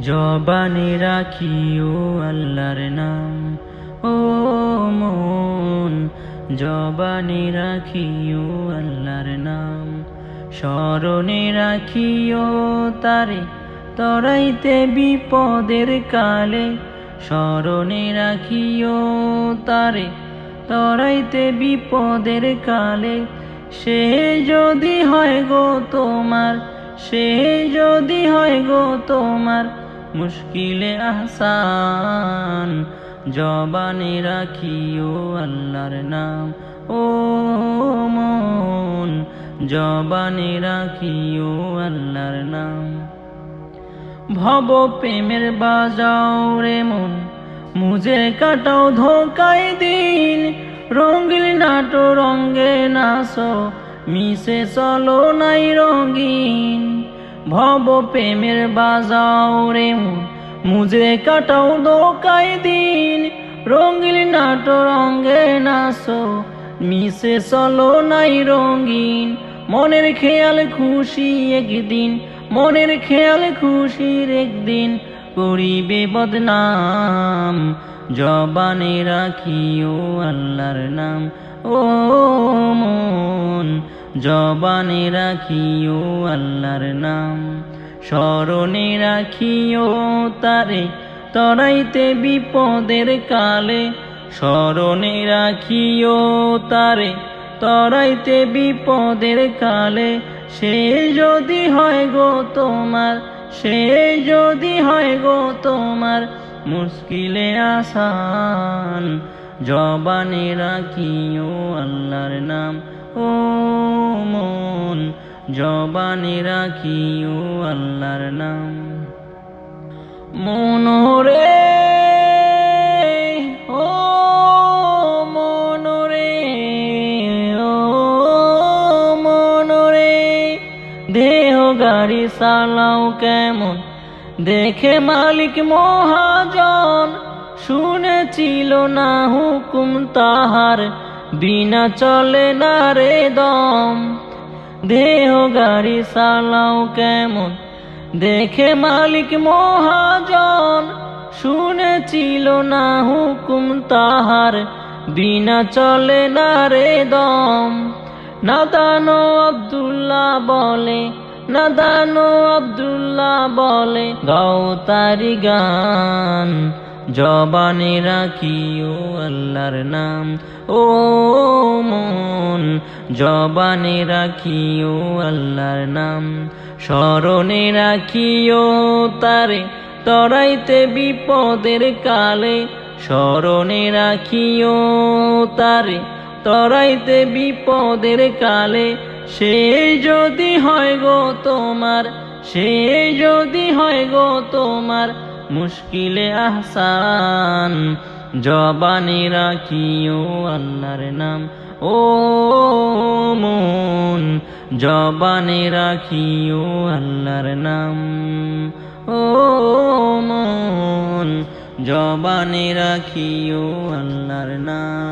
জবানে রাখিও আল্লাহর নাম। ও মন, জবানে রাখিও আল্লাহর নাম। স্মরণে রাখিও তারে, তরাইতে বিপদের কালে। স্মরণে রাখিও তারে, তরাইতে বিপদের কালে। সে যদি হয় গো তোমার, সে যদি হয় গো তোমার মুশকিলে আহসান। জবানে রাখিও আল্লাহর নাম, ও মন। জবানে রাখিও আল্লাহর নাম। ভব প্রেমের বাজাও রে মন, মুজে কাটাও ধোকাই দিন। রঙ্গিল নাটো রঙ্গে নাসো মিশে চলো নাই রঙিন। ভব প্রেমের বাজাও রে মন মুজে কাটাও ধোকাই দিন। রঙ্গিল নাটো রঙ্গে নাসো মিশে চলো নাই রঙিন। মনের খেয়াল খুশি একদিন, মনের খেয়াল খুশির একদিন। করিবে বদনাম, জবানে রাখিও আল্লাহর নাম। ও জবানে রাখিও আল্লাহর নাম, স্মরণে রাখিও তারে, তরাইতে বিপদের কালে, স্মরণে রাখিও তারে, তরাইতে বিপদের কালে, সে যদি হয় গো তোমার, সে যদি হয় গো তোমার, মুশকিলে আসান। জবানে রাখিও আল্লাহর নাম, ও মন। জবানে রাখিও আল্লাহর নাম। মনোরে ও মনোরে ও মনোরে দেহ গাড়ি চালাও কেমন? দেখে মালিক মহাজন শুনেছিল না হুকুম তাহার, বিনা চলে না রে দম। দেহ গাড়ি চালাও কেমন, দেখে মালিক মহাজন। শুনেছিল না হুকুম তাহার, বিনা চলে না রে দম। নাদানো আব্দুল্লাহ বলে, নাদানো আব্দুল্লাহ বলে, গাও তারি গান। জবানে রাখিও আল্লাহর নাম। ও মন, জবানে রাখিও আল্লাহর নাম। স্মরণে রাখিও তারে, তরাইতে বিপদের কালে। স্মরণে রাখিও তারে, তরাইতে বিপদের কালে। সে যদি হয় গো তোমার, সে যদি হয় গো তোমার মুশকিলে আহসান, জবানে রাখিও আল্লাহর নাম। ও মন জবানে রাখিও আল্লাহর নাম। ও মন জবানে রাখিও আল্লাহর নাম।